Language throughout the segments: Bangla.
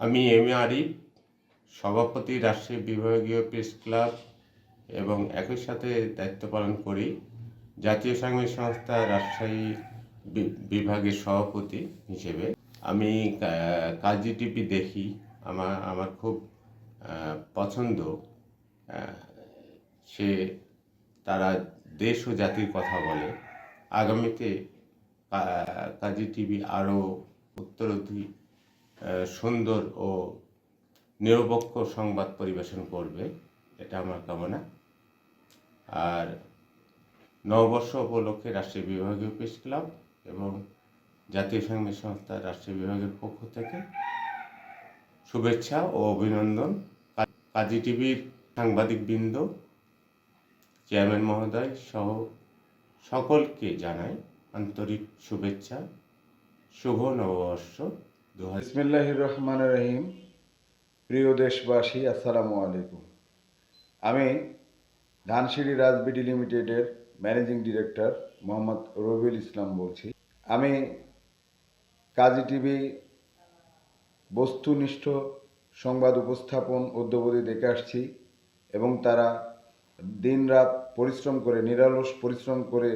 আমি এম এ আরিফ সভাপতি রাজশাহী বিভাগীয় প্রেস ক্লাব এবং একই সাথে দায়িত্ব পালন করি। জাতীয় সাংবাদিক সংস্থা রাজশাহী বিভাগের সভাপতি হিসেবে। আমি কাজী টিভি দেখি আমার আমার খুব পছন্দ। সে তারা দেশ ও জাতির কথা বলে। আগামীতে কাজী টিভি আরও আহ, সুন্দর ও নিরপেক্ষ সংবাদ পরিবেশন করবে, এটা আমার কামনা। আর নববর্ষ উপলক্ষে রাষ্ট্রীয় বিভাগীয় প্রেস ক্লাব এবং জাতীয় সাংবাদিক সংস্থা রাষ্ট্রীয় বিভাগের পক্ষ থেকে শুভেচ্ছা ও অভিনন্দন। কাজী টিভির সাংবাদিকবৃন্দ, চেয়ারম্যান মহোদয় সহ সকলকে জানাই আন্তরিক শুভেচ্ছা। শুভ নববর্ষ। বিসমিল্লাহির রহমান রহিম। প্রিয় দেশবাসী, আসসালামু আলাইকুম। আমি ধানসিঁড়ি রাজবিডি লিমিটেডের ম্যানেজিং ডিরেক্টর মোহাম্মদ রবিউল ইসলাম বলছি। আমি কাজী টিভি বস্তুনিষ্ঠ সংবাদ উপস্থাপন অদ্যবধি দেখে আসছি এবং তারা দিনরাত পরিশ্রম করে, নিরলস পরিশ্রম করে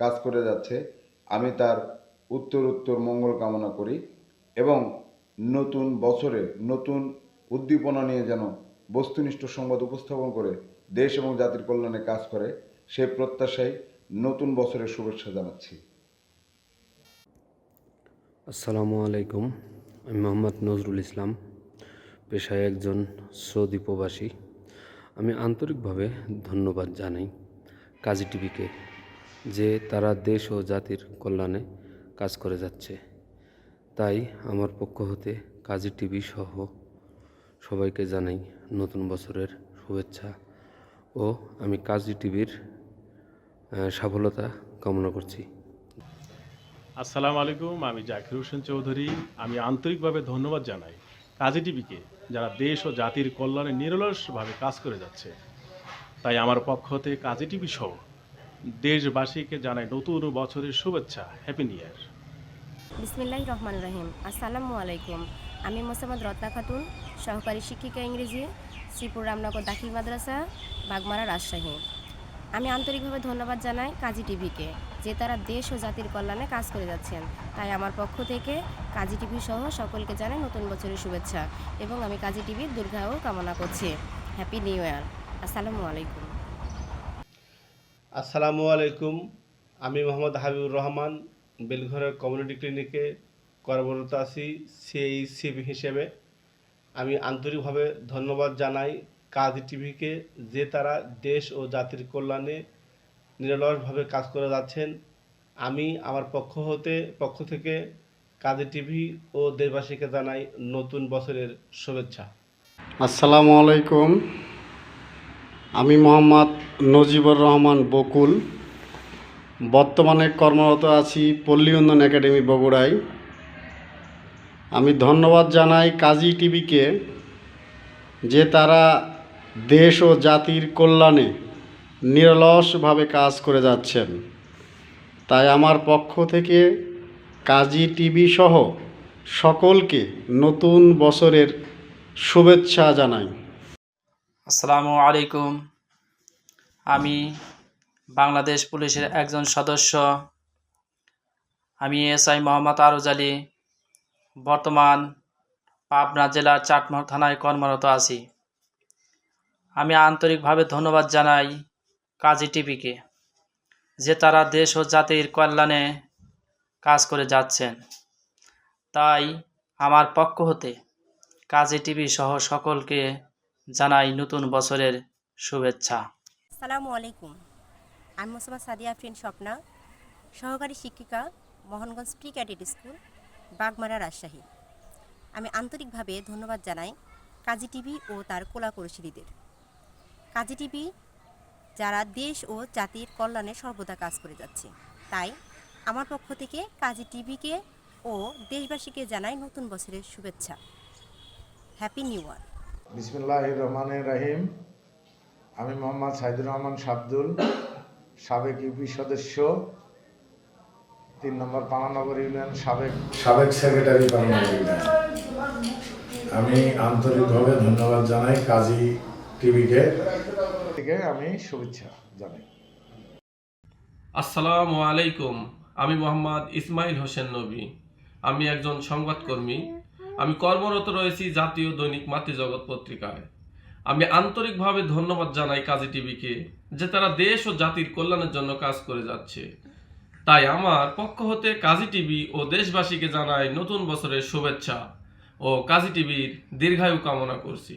কাজ করে যাচ্ছে। আমি তার উত্তর উত্তর মঙ্গল কামনা করি। এবং নতুন বছরে নতুন উদ্দীপনা নিয়ে যেন বস্তুনিষ্ঠ সংবাদ উপস্থাপন করে দেশ এবং জাতির কল্যাণে কাজ করে, সে প্রত্যাশায় নতুন বছরের শুভেচ্ছা জানাচ্ছি। আসসালামু আলাইকুম। আমি মোহাম্মদ নজরুল ইসলাম, পেশায় একজন সৌদি প্রবাসী। আমি আন্তরিকভাবে ধন্যবাদ জানাই কাজী টিভিকে যে তারা দেশ ও জাতির কল্যাণে কাজ করে যাচ্ছে। তাই আমার পক্ষ হতে কাজী টিভি সহ সবাইকে জানাই নতুন বছরের শুভেচ্ছা ও আমি কাজী টিভির সফলতা কামনা করছি। আসসালামু আলাইকুম, আমি জাকির হোসেন চৌধুরী। আমি আন্তরিকভাবে ধন্যবাদ জানাই কাজী টিভিকে, যারা দেশ ও জাতির কল্যাণে নিরলসভাবে কাজ করে যাচ্ছে। তাই আমার পক্ষ হতে কাজী টিভি সহ দেশবাসীকে জানাই নতুন বছরের শুভেচ্ছা হ্যাপি নিউ ইয়ার বিসমিল্লাহ রহমান রহিম। আসসালামু আলাইকুম। আমি মোসাম্মদ রত্না খাতুন, সহকারী শিক্ষিকা ইংরেজি, শ্রীপুর রামনগর দাখিল মাদ্রাসা, বাগমারা রাজশাহী। আমি আন্তরিকভাবে ধন্যবাদ জানাই কাজী টিভিকে, যে তারা দেশ ও জাতির কল্যাণে কাজ করে যাচ্ছেন। তাই আমার পক্ষ থেকে কাজী টিভি সহ সকলকে জানাই নতুন বছরের শুভেচ্ছা এবং আমি কাজী টিভির দুর্গাও কামনা করছি। হ্যাপি নিউ ইয়ার আসসালামু আলাইকুম। আসসালামু আলাইকুম। আমি মোহাম্মদ হাবিবুর রহমান বেলঘরের কমিউনিটি ক্লিনিকে কর্মরত আছি সিএইচসিপি হিসেবে। আমি আন্তরিকভাবে ধন্যবাদ জানাই কাজী টিভিকে যে তারা দেশ ও জাতির কল্যাণে নিরলসভাবে কাজ করে যাচ্ছেন। আমি আমার পক্ষ হতে, পক্ষ থেকে কাজী টিভি ও দেশবাসীকে জানাই নতুন বছরের শুভেচ্ছা। আসসালামু আলাইকুম। আমি মোহাম্মদ নজিবুর রহমান বকুল। বর্তমানে কর্মরত আছি পল্লী উন্নয়ন একাডেমি বগুড়ায়। আমি ধন্যবাদ জানাই কাজী টিভিকে যে তারা দেশ ও জাতির কল্যাণে নিরলসভাবে কাজ করে যাচ্ছেন। তাই আমার পক্ষ থেকে কাজী টিভি সহ সকলকে নতুন বছরের শুভেচ্ছা জানাই। আসসালামু আলাইকুম। আমি বাংলাদেশ পুলিশের একজন সদস্য, আমি এসআই মোহাম্মদ আরজ আলী। বর্তমান পাবনা জেলার চাটমোহর থানায় কর্মরত আছি। আমি আন্তরিকভাবে ধন্যবাদ জানাই কাজী টিভিকে যে তারা দেশ ও জাতির কল্যাণে কাজ করে যাচ্ছেন। তাই আমার পক্ষ হতে কাজী টিভি সহ সকলকে জানাই নতুন বছরের শুভেচ্ছা। আসসালামু আলাইকুম। আমি মোসাম্মদ সাদিয়া ফ্রেন্ড স্বপ্না সহকারী শিক্ষিকা, Mohanganj pre cadet school Bagmara Rajshahi. আমি আন্তরিকভাবে ধন্যবাদ জানাই কাজী টিভি ও তার কোলা কৌশলীদের কাজী টিভি যারা দেশ ও জাতির কল্যাণে সর্বদা কাজ করে যাচ্ছে। তাই আমার পক্ষ থেকে কাজী টিভিকে ও দেশবাসীকে জানাই নতুন বছরের শুভেচ্ছা। হ্যাপি নিউ ইয়ার বিসমিল্লাহ রহমানের রহিম। আমি মোহাম্মদ সাইদুর রহমান শাব্দুল। সাবেক ইউপি সদস্য তিন নম্বর পানানগর ইউনিয়ন সাবেক সাবেক সেক্রেটারি পানানগর ইউনিয়ন। আমি আন্তরিকভাবে ধন্যবাদ জানাই কাজী টিভিকে। থেকে আমি শুভেচ্ছা জানাই। আসসালামু আলাইকুম আমি মোহাম্মদ ইসমাইল হোসেন নবী। আমি একজন সংবাদকর্মী। আমি কর্মরত রয়েছি জাতীয় দৈনিক মাতৃজগৎ পত্রিকায়। আমি আন্তরিকভাবে ধন্যবাদ জানাই কাজী টিভিকে যে তারা দেশ ও জাতির কল্যাণের জন্য কাজ করে যাচ্ছে। তাই আমার পক্ষ হতে কাজী টিভি ও দেশবাসীকে জানাই নতুন বছরের শুভেচ্ছা ও কাজী টিভির দীর্ঘায়ু কামনা করছি।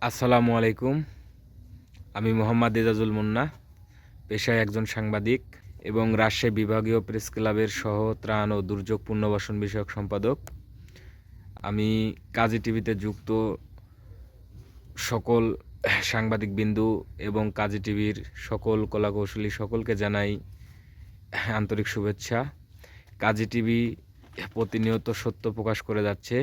আসসালামু আলাইকুম। আমি মোহাম্মদ এজাজুল মুন্না, পেশায় একজন সাংবাদিক এবং রাজশাহী বিভাগীয় প্রেস ক্লাবের সহ ত্রাণ ও দুর্যোগ পুনর্বাসন বিষয়ক সম্পাদক। আমি কাজী টিভিতে যুক্ত সকল সাংবাদিক বিন্দু এবং কাজী টিভির সকল কলাকৌশলী সকলকে জানাই আন্তরিক শুভেচ্ছা। কাজী টিভি প্রতিনিয়ত সত্য প্রকাশ করে যাচ্ছে।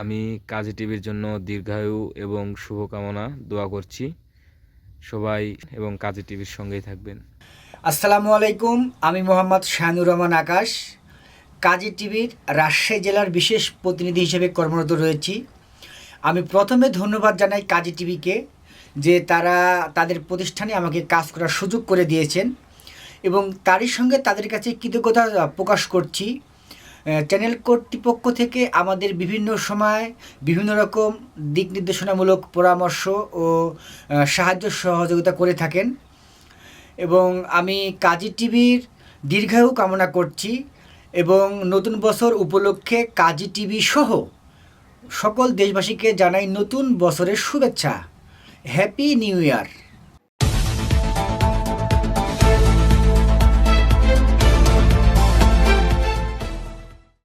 আমি কাজী টিভির জন্য দীর্ঘায়ু এবং শুভকামনা দোয়া করছি। সবাই এবং কাজী টিভির সঙ্গেই থাকবেন। আসসালামু আলাইকুম, আমি মোহাম্মদ শাহানুর রহমান আকাশ। কাজী টিভির রাজশাহী জেলার বিশেষ প্রতিনিধি হিসেবে কর্মরত রয়েছি। আমি প্রথমে ধন্যবাদ জানাই কাজী টিভিকে যে তারা তাদের প্রতিষ্ঠানে আমাকে কাজ করার সুযোগ করে দিয়েছেন এবং তারই সঙ্গে তাদের কাছে কৃতজ্ঞতা প্রকাশ করছি। চ্যানেল কর্তৃপক্ষ থেকে আমাদের বিভিন্ন সময় বিভিন্ন রকম দিক নির্দেশনামূলক পরামর্শ ও সাহায্য সহযোগিতা করে থাকেন এবং আমি কাজী টিভির দীর্ঘায়ু কামনা করছি এবং নতুন বছর উপলক্ষে কাজী টিভি সহ সকল দেশবাসীকে জানাই নতুন বছরের শুভেচ্ছা। Happy new year